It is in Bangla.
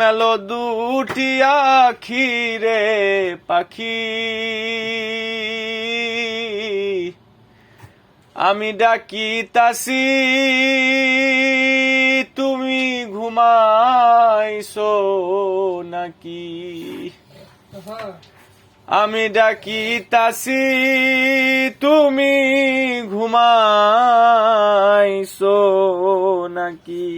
মেলো দুটি আখি রে পাখি। আমি ডাকি তাসি তুমি ঘুমাইছো নাকি? আমি ডাকি তাসি তুমি ঘুমাইছো নাকি?